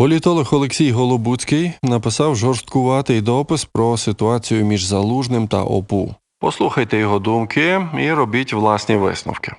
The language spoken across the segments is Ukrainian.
Політолог Олексій Голобуцький написав жорсткуватий допис про ситуацію між Залужним та ОПУ. Послухайте його думки і робіть власні висновки.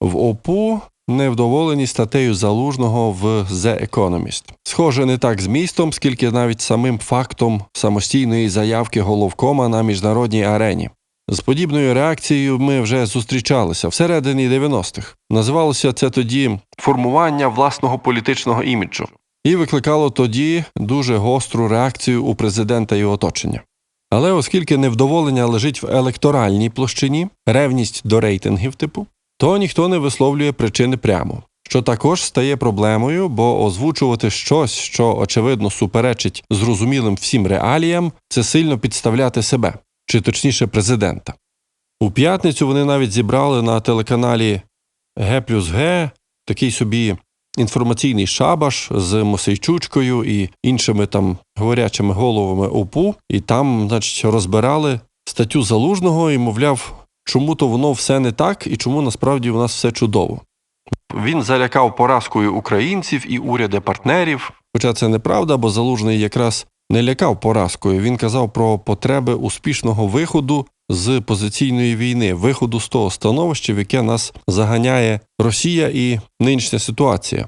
В ОПУ невдоволені статтею Залужного в The Economist. Схоже, не так змістом, скільки навіть самим фактом самостійної заявки головкома на міжнародній арені. З подібною реакцією ми вже зустрічалися всередині 90-х. Називалося це тоді формування власного політичного іміджу і викликало тоді дуже гостру реакцію у президента і оточення. Але оскільки невдоволення лежить в електоральній площині, ревність до рейтингів типу, то ніхто не висловлює причини прямо, що також стає проблемою, бо озвучувати щось, що очевидно суперечить зрозумілим всім реаліям, це сильно підставляти себе, чи точніше президента. У п'ятницю вони навіть зібрали на телеканалі Г плюс Г такий собі інформаційний шабаш з Мосейчучкою і іншими там говорячими головами ОПУ, і там, значить, розбирали статтю залужного і, мовляв, чому то воно все не так і чому насправді у нас все чудово. Він залякав поразкою українців і уряди партнерів. Хоча це неправда, бо залужний якраз не лякав поразкою. Він казав про потреби успішного виходу з позиційної війни, виходу з того становища, в яке нас заганяє Росія і нинішня ситуація.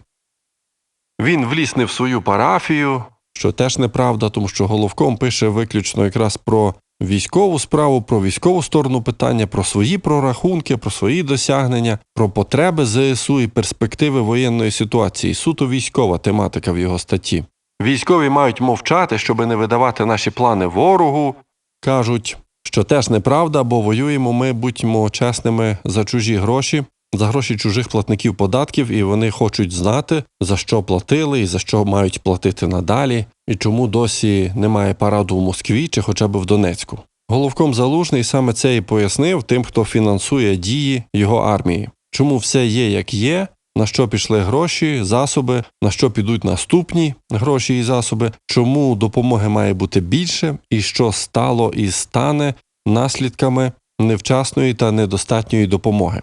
Він вліз не в свою парафію, що теж неправда, тому що головком пише виключно якраз про військову справу, про військову сторону питання, про свої прорахунки, про свої досягнення, про потреби ЗСУ і перспективи воєнної ситуації. Суто військова тематика в його статті. Військові мають мовчати, щоб не видавати наші плани ворогу. Кажуть, що теж неправда, бо воюємо ми, будьмо чесними за чужі гроші, за гроші чужих платників податків, і вони хочуть знати, за що платили і за що мають платити надалі, і чому досі немає параду в Москві чи хоча б в Донецьку. Головком залужний саме це і пояснив тим, хто фінансує дії його армії, чому все є як є, на що пішли гроші, засоби, на що підуть наступні гроші і засоби, чому допомоги має бути більше, і що стало і стане наслідками невчасної та недостатньої допомоги.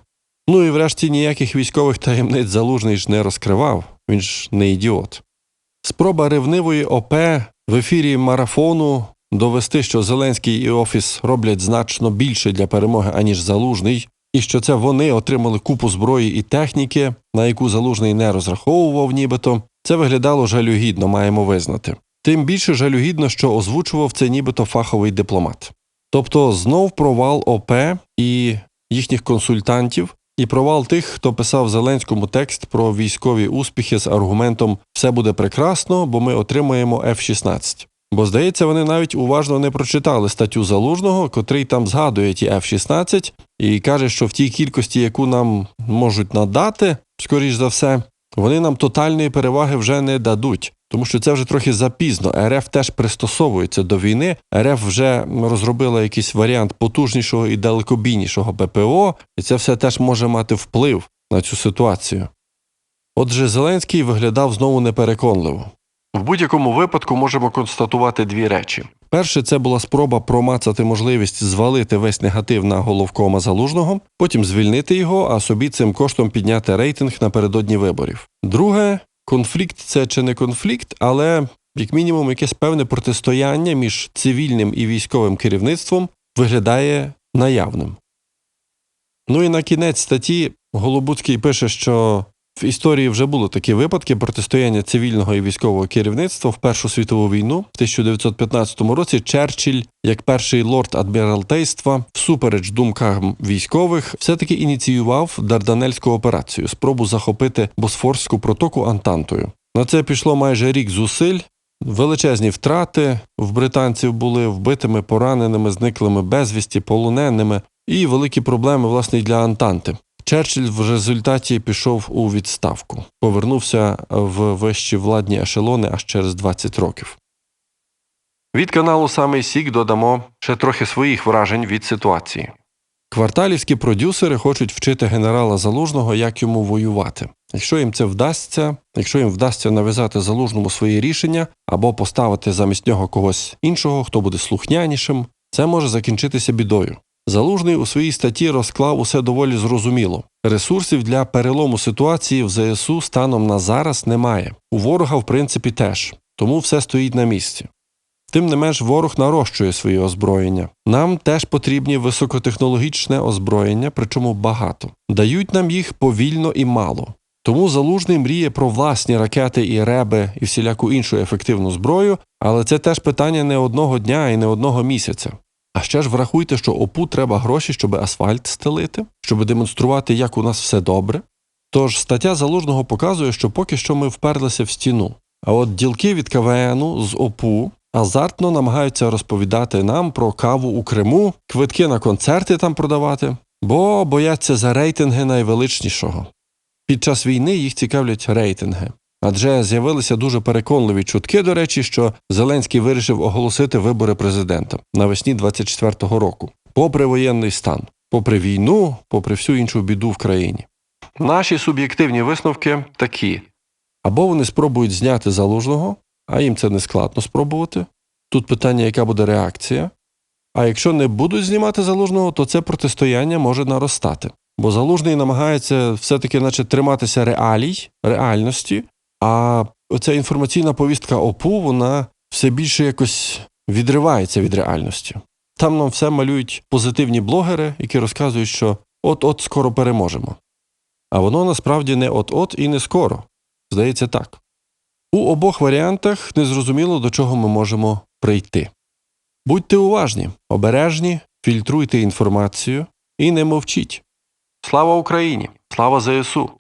Ну і врешті ніяких військових таємниць залужний ж не розкривав, він ж не ідіот. Спроба ревнивої ОП в ефірі марафону довести, що Зеленський і Офіс роблять значно більше для перемоги, аніж залужний, і що це вони отримали купу зброї і техніки, на яку залужний не розраховував, нібито, це виглядало жалюгідно, маємо визнати. Тим більше жалюгідно, що озвучував це нібито фаховий дипломат. Тобто знов провал ОП і їхніх консультантів, і провал тих, хто писав Зеленському текст про військові успіхи з аргументом все буде прекрасно, бо ми отримаємо F-16. Бо, здається, вони навіть уважно не прочитали статтю залужного, котрий там згадує ті F-16, і каже, що в тій кількості, яку нам можуть надати, скоріш за все, вони нам тотальної переваги вже не дадуть. Тому що це вже трохи запізно. РФ теж пристосовується до війни. РФ вже розробила якийсь варіант потужнішого і далекобійнішого ППО, і це все теж може мати вплив на цю ситуацію. Отже, Зеленський виглядав знову непереконливо. В будь-якому випадку можемо констатувати дві речі. Перше, це була спроба промацати можливість звалити весь негатив на головкома залужного, потім звільнити його, а собі цим коштом підняти рейтинг напередодні виборів. Друге, конфлікт це чи не конфлікт, але як мінімум якесь певне протистояння між цивільним і військовим керівництвом виглядає наявним. Ну і на кінець статті Голобуцький пише, що в історії вже були такі випадки протистояння цивільного і військового керівництва в Першу світову війну в 1915 році. Черчилль, як перший лорд адміралтейства, всупереч думкам військових, все-таки ініціював Дарданельську операцію, спробу захопити Босфорську протоку Антантою. На це пішло майже рік зусиль. Величезні втрати в британців були вбитими, пораненими, зниклими безвісті, полоненими, і великі проблеми власне для Антанти. Черчилль в результаті пішов у відставку, повернувся в вищі владні ешелони аж через 20 років. Від каналу Самий Сік додамо ще трохи своїх вражень від ситуації. Кварталівські продюсери хочуть вчити генерала Залужного, як йому воювати. Якщо їм це вдасться, якщо їм вдасться нав'язати залужному свої рішення або поставити замість нього когось іншого, хто буде слухнянішим, це може закінчитися бідою. Залужний у своїй статті розклав усе доволі зрозуміло. Ресурсів для перелому ситуації в ЗСУ станом на зараз немає. У ворога, в принципі, теж. Тому все стоїть на місці. Тим не менш, ворог нарощує свої озброєння. Нам теж потрібні високотехнологічне озброєння, причому багато. Дають нам їх повільно і мало. Тому залужний мріє про власні ракети і реби і всіляку іншу ефективну зброю, але це теж питання не одного дня і не одного місяця. А ще ж врахуйте, що ОПУ треба гроші, щоб асфальт стелити, щоб демонструвати, як у нас все добре. Тож стаття залужного показує, що поки що ми вперлися в стіну. А от ділки від КВНу з ОПУ азартно намагаються розповідати нам про каву у Криму, квитки на концерти там продавати, бо бояться за рейтинги найвеличнішого. Під час війни їх цікавлять рейтинги. Адже з'явилися дуже переконливі чутки, до речі, що Зеленський вирішив оголосити вибори президента навесні 24-го року, попри воєнний стан, попри війну, попри всю іншу біду в країні. Наші суб'єктивні висновки такі: або вони спробують зняти залужного, а їм це не складно спробувати. Тут питання, яка буде реакція. А якщо не будуть знімати залужного, то це протистояння може наростати. Бо залужний намагається все-таки, наче, триматися реалій, реальності, а оця інформаційна повістка ОПУ, вона все більше якось відривається від реальності. Там нам все малюють позитивні блогери, які розказують, що от-от скоро переможемо. А воно насправді не от-от і не скоро. Здається так. У обох варіантах незрозуміло, до чого ми можемо прийти. Будьте уважні, обережні, фільтруйте інформацію і не мовчіть. Слава Україні! Слава ЗСУ!